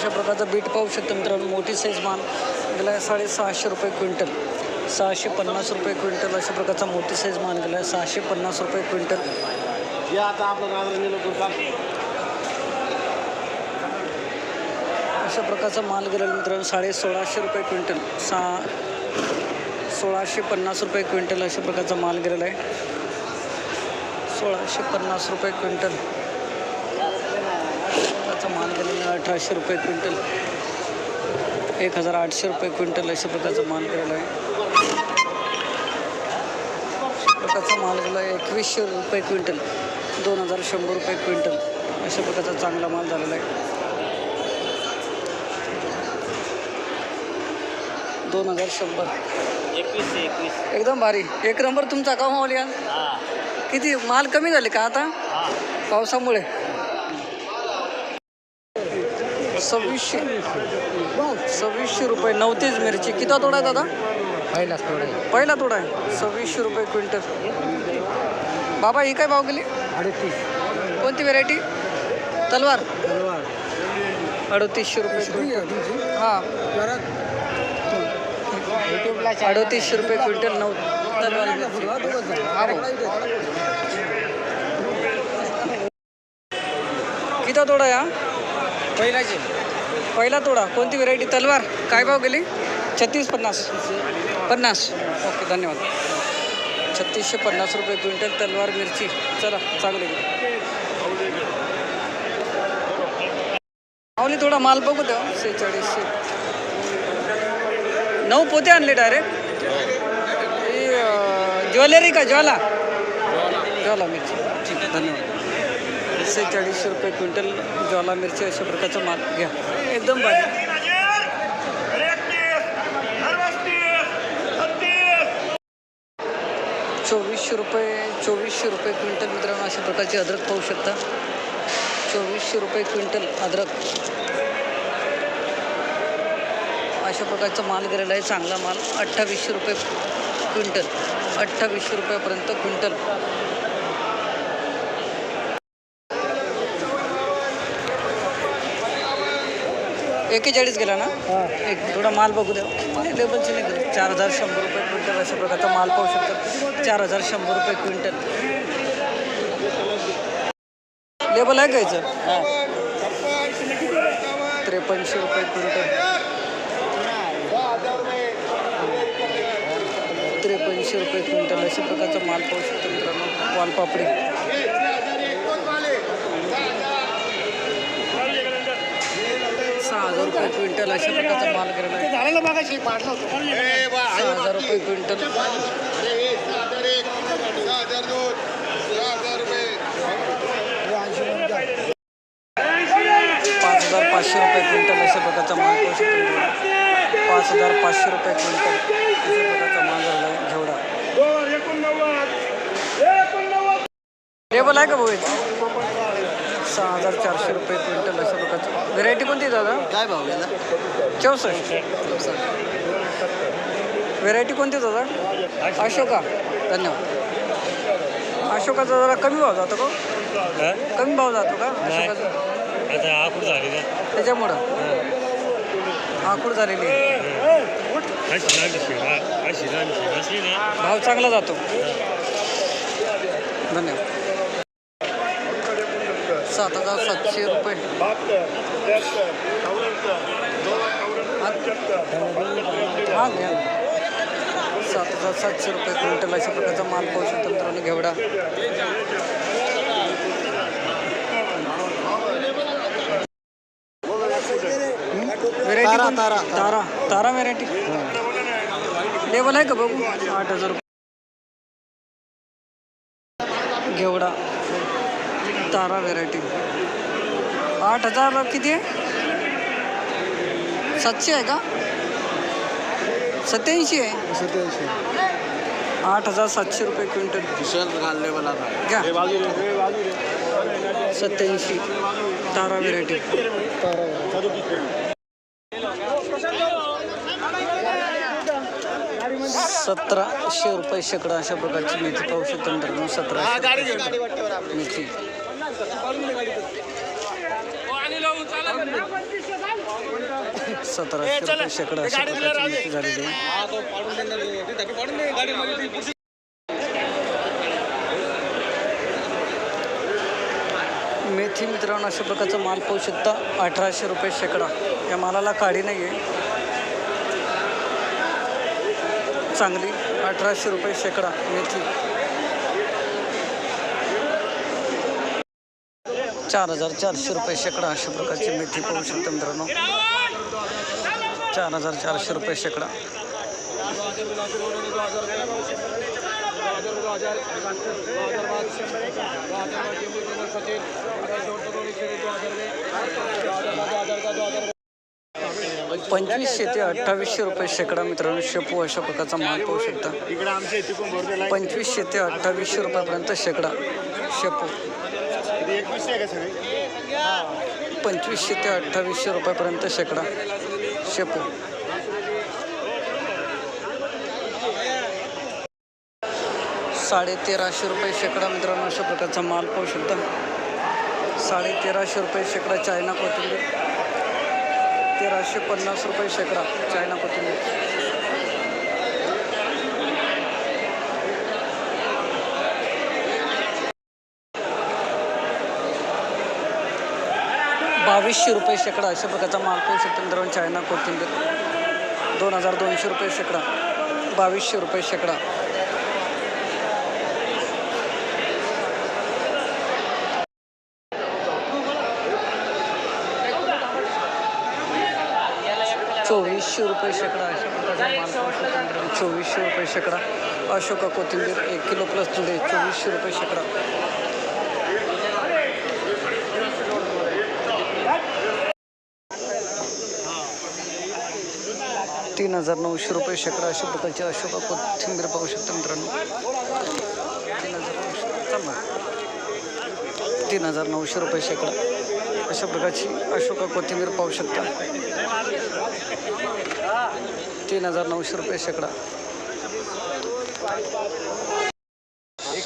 अशा प्रकारचा बीट पाहू शकतो मित्रांनो. मोठी साईज माल. गेला आहे साडेसहाशे रुपये क्विंटल. सहाशे पन्नास रुपये क्विंटल अशा प्रकारचा मोठी साईज माल गेला आहे सहाशे पन्नास रुपये क्विंटल. या आता आपलं अशा प्रकारचा माल गेलेला मित्रांनो साडे सोळाशे रुपये क्विंटल. सहा सोळाशे पन्नास रुपये क्विंटल अशा प्रकारचा माल गेलेला आहे. सोळाशे पन्नास रुपये क्विंटल. माल गेलेला अठराशे रुपये क्विंटल. एक हजार आठशे रुपये क्विंटल अशा प्रकारचा माल गेलेला आहे. प्रकारचा माल गेला आहे. एकवीसशे रुपये क्विंटल. दोन हजार शंभर रुपये क्विंटल. अशा प्रकारचा चांगला माल झालेला आहे. दोन हजार शंभर. एकवीस एकवीस एकदम भारी. एक नंबर तुमचा का मावली आज हा. किती? माल कमी झाले का आता? पावसामुळे. सव्वीसशे. सव्वीसशे रुपये. नवतीच मिरची. किती तोडा आहे दादा? पहिलाच थोडं पहिला तोडा आहे. सव्वीसशे रुपये क्विंटल. बाबा ही काय भाव गेली? अडतीस. कोणती व्हेरायटी तलवार. अडतीसशे रुपये हां. अडतीसशे रुपये क्विंटल नऊ तलवार. किती तोडा या पहिलाची. पहिला तोडा. कोणती व्हेरायटी तलवार. काय भाव गेली? छत्तीस पन्नास. पन्नास. ओके धन्यवाद. छत्तीसशे पन्नास रुपये क्विंटल तलवार मिरची. चला चांगले माऊली थोडा माल बघू द्या सेहेचाळीसशे. नऊ पोते आणले डायरेक्ट ज्वेलरी का ज्वाला? ज्वाला. मिरची. ठीक धन्यवाद. तीनशे सेहेचाळीसशे रुपये क्विंटल ज्वाला मिरची अशा प्रकारचा माल घ्या. एकदम भारी. चोवीसशे रुपये चोवीसशे रुपये क्विंटल मित्रांनो अशा प्रकारची अद्रक पाहू शकता. चोवीसशे रुपये क्विंटल अद्रक. अशा प्रकारचा माल गेलेला आहे चांगला माल. अठ्ठावीसशे रुपये क्विंटल अठ्ठावीसशे रुपयापर्यंत क्विंटल. एकेचाळीस गेला ना? एक थोडा माल बघू द्या. लेबलचे नाही गेले चार हजार शंभर रुपये क्विंटल अशा प्रकारचा माल पाहू शकतात चार हजार शंभर रुपये क्विंटल. लेबल आहे का याचं? त्रेपन्नशे रुपये क्विंटल. त्रेपन्नशे रुपये क्विंटल अशा प्रकारचा माल पाहू शकतो मित्रांनो. वालपापडी सहा हजार रुपये क्विंटल अशा प्रकारचा माल आहे. सहा हजार रुपये क्विंटल. पाच हजार पाचशे रुपये क्विंटल अशा प्रकारचा माल शकतो. पाच हजार पाचशे रुपये क्विंटल अशा प्रकारचा माल झाला आहे घेवडा. लेबल आहे का भाऊ? सहा हजार चारशे रुपये क्विंटल अशा प्रकारचं. व्हेरायटी कोणती आहे दादा? काय भाव गेला? चौसष्ट. व्हेरायटी कोणती आहे दादा? अशोका. धन्यवाद. अशोकाचा जरा कमी भाव जातो का? कमी भाव जातो का? अशोकाचा? झाली त्याच्यामुळं. आखूड झालेली भाव चांगला जातो. धन्यवाद. सात हजार सातशे रुपये. हा घ्या. सात हजार सातशे रुपये क्विंटल अशा प्रकारचा माल पाहू शकतो मित्रांनो घेवडा. तारा, तारा. तारा तारा व्हेरायटी लेवल आहे का बघू? आठ हजार रुपये. घेवडा. तारा व्हेरायटी आठ हजार किती आहे? सातशे आहे का? सत्याऐंशी आहे. सत्याऐंशी आठ हजार सातशे रुपये क्विंटल. शर्ट घालले मला घ्या. सत्याऐंशी. तारा व्हेरायटी सतराशे रुपये शेकडा अशा प्रकारची मेथी पाहू शकतो मित्रांनो सतराशे मेथी. सतराशे रुपये शेकडा अशा प्रकारची मेथी झालेली आहे मेथी मित्रांनो अशा प्रकारचा माल पाहू शकता. अठराशे रुपये शेकडा. या मालाला काडी नाही आहे चांगली. अठराशे रुपये शेकडा मेथी. चार हजार चारशे रुपये शेकडा अशा प्रकारची मेथी पाहू शकता मित्रांनो. चार हजार चारशे रुपये शेकडा. पंचवीसशे ते अठ्ठावीसशे रुपये शेकडा मित्रांनो शेपू अशा प्रकारचा माल पाहू शकता. पंचवीसशे ते अठ्ठावीसशे रुपयापर्यंत शेकडा शेपू. एकवीसशे आहे का पंचवीसशे ते अठ्ठावीसशे रुपयापर्यंत शेकडा. शेपू. साडे तेराशे रुपये शेकडा मित्रांनो अशा प्रकारचा माल पाहू शकता. साडे तेराशे रुपये शेकडा चायना कोथिंबीर. तेराशे पन्नास रुपये शेकडा चायना कोथिंबीर. बावीसशे रुपये शेकडा. अशा प्रकारचा माल पाहू शकतो मित्रांनो चायना कोथिंबीर. दोन हजार दोनशे रुपये शेकडा. बावीसशे रुपये शेकडा. चोवीसशे रुपये शेकडा. अशा प्रकारचा चोवीसशे रुपये शेकडा. अशोका कोथिंबीर एक किलो प्लस जुडे चोवीसशे रुपये शेकडा. तीन हजार नऊशे रुपये शेकडा अशा प्रकारची अशोका कोथिंबीर पाहू शकता मित्रांनो. तीन हजार नऊशे तीन हजार नऊशे रुपये शेकडा. अशा प्रकारची अशोका कोथिंबीर पाहू शकता. तीन हजार नऊशे रुपये शेकडा.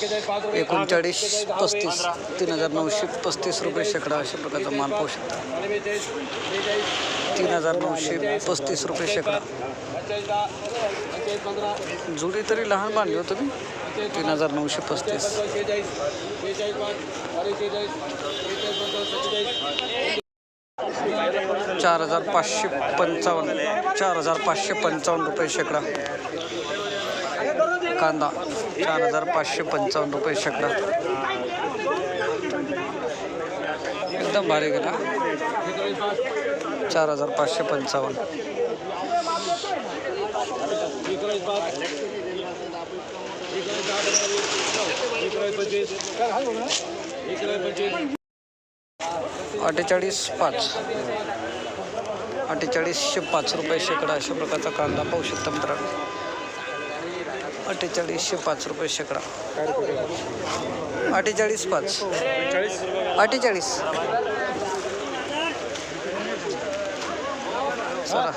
एकोणचाळीस पस्तीस तीन हजार नऊशे पस्तीस रुपये शेकडा अशा प्रकारचा माल पाहू शकता. तीन हजार नऊशे पस्तीस रुपये शेकडा. जुडी तरी लहान बांधली हो तुम्ही. तीन हजार नऊशे पस्तीस. चार हजार पाचशे पंचावन्न चार हजार पाचशे पंचावन्न रुपये शेकडा. कांदा. चार हजार पाचशे पंचावन्न रुपये शेकडा. एकदम भारी गेला. चार हजार पाचशे पंचावन्न. अठ्ठेचाळीस पाच. अठ्ठेचाळीसशे पाच रुपये शेकडा अशा प्रकारचा कांदा पाहू शकता मित्रांनो. अठ्ठेचाळीसशे पाच रुपये शेकडा. अठ्ठेचाळीस पाच. अठ्ठेचाळीस. चला.